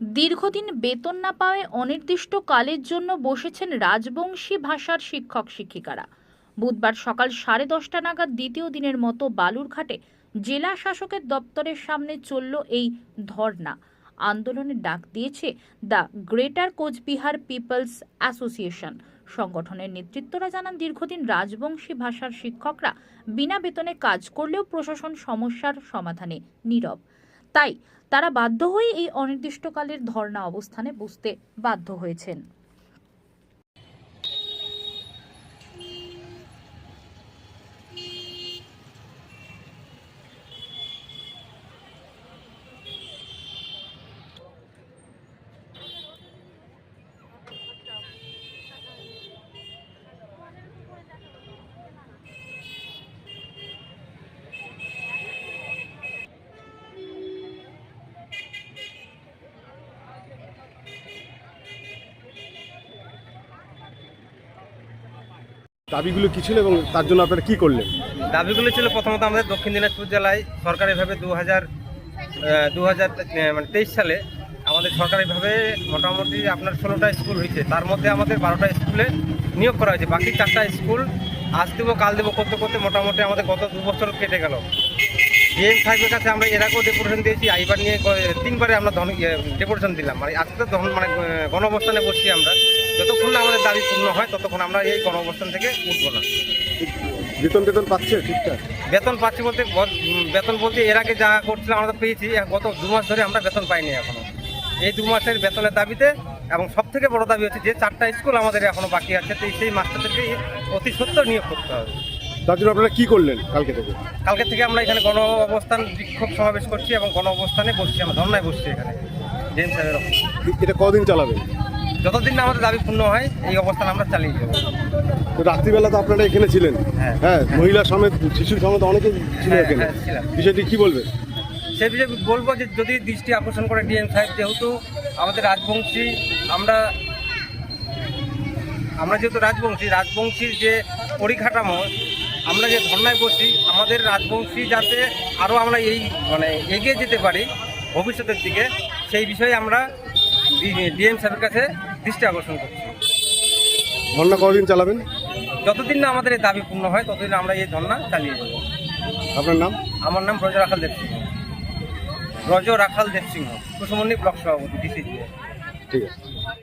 দীর্ঘদিন বেতন না পাওয়ায় অনির্দিষ্টকালের জন্য বসেছেন রাজবংশী ভাষার শিক্ষক শিক্ষিকারা। বুধবার সকাল সাড়ে দশটা নাগাদ দ্বিতীয় দিনের মতো বালুরঘাটে জেলা শাসকের দপ্তরের সামনে চলল এই ধর্না আন্দোলনের ডাক দিয়েছে the greater Cooch Behar people's association. সংগঠনের নেতৃত্বরা জানান, দীর্ঘদিন রাজবংশী ভাষার শিক্ষকরা বিনা বেতনে কাজ করলেও প্রশাসন সমস্যার সমাধানে নীরব। তাই তারা বাধ্য হয়ে এই অনির্দিষ্টকালের ধর্ণা অবস্থানে বসতে বাধ্য হয়েছেন। দাবিগুলো কি ছিল এবং তার জন্য আপনারা কি করলেন? দাবিগুলো ছিল প্রথমত আমাদের দক্ষিণ দিনাজপুর জেলায় সরকারিভাবে দু হাজার দু হাজার মানে তেইশ সালে আমাদের সরকারিভাবে মোটামুটি আপনার ষোলোটা স্কুল হয়েছে। তার মধ্যে আমাদের বারোটা স্কুলে নিয়োগ করা হয়েছে। বাকি চারটা স্কুল আজ দেবো, কাল দেবো করতে করতে মোটামুটি আমাদের গত দু বছর কেটে গেল। ডিএম সাহেবের কাছে আমরা এর আগেও ডেপুটেশন দিয়েছি এইবার নিয়ে তিনবারে আমরা ধন ডেপুটেশন দিলাম। মানে আজকে তো ধন- মানে গণ অবস্থানে বসছি আমরা। যতক্ষণ না আমাদের দাবি পূর্ণ হয় ততক্ষণ আমরা এই গণ অবস্থান থেকে উঠবো না। বেতন বেতন পাচ্ছে ঠিকঠাক? বেতন পাচ্ছি বলতে বেতন বলতে এর আগে যা করছিলাম আমরা তো পেয়েছি। গত দু মাস ধরে আমরা বেতন পাইনি এখনও। এই দু মাসের বেতনের দাবিতে এবং সব থেকে বড় দাবি হচ্ছে যে চারটা স্কুল আমাদের এখনও বাকি আছে তো সেই মাস্টারদেরকে অতি সত্য নিয়োগ করতে হবে। তার জন্য আপনারা কি করলেন কালকে থেকে কালকে থেকে আমরা এখানে গণ অবস্থান বিক্ষোভ সমাবেশ করছি এবং গণ অবস্থানে বসছি আমরা ধর্নায় বসছি এখানে সাহেবের অফিসে। এটা কদিন চালাবেন যতদিন না আমাদের দাবি পূর্ণ হয় এই অবস্থান আমরা চালিয়ে যাব রাত্রিবেলা তো আপনারা এখানে ছিলেন হ্যাঁ। হ্যাঁ মহিলা সমেত শিশু সমেত অনেকে ছিল হ্যাঁ, এখানে হ্যাঁ। বিষয়টি কি বলবেন সে বিষয়ে বলব যে যদি দৃষ্টি আকর্ষণ করে ডিএম সাহেব যেহেতু আমাদের রাজবংশী আমরা আমরা যেহেতু রাজবংশী রাজবংশীর যে পরিকাঠামো আমরা যে ধর্নায় বসি আমাদের রাজবংশী যাতে আরও আমরা এই মানে এগিয়ে যেতে পারি ভবিষ্যতের দিকে সেই বিষয়ে আমরা ডিএম সাহেবের কাছে দৃষ্টি আকর্ষণ করছি। ধর্না কদিন চালাবেন? যতদিন না আমাদের এই দাবি পূর্ণ হয় ততদিন আমরা এই ধর্না চালিয়ে যাব। আপনার নাম? আমার নাম ব্রজ রাখাল দেব সিংহ। ব্রজ রাখাল দেব সিংহ কুসুমন্ডি ব্লক সভাপতি ডিসি ঠিক আছে।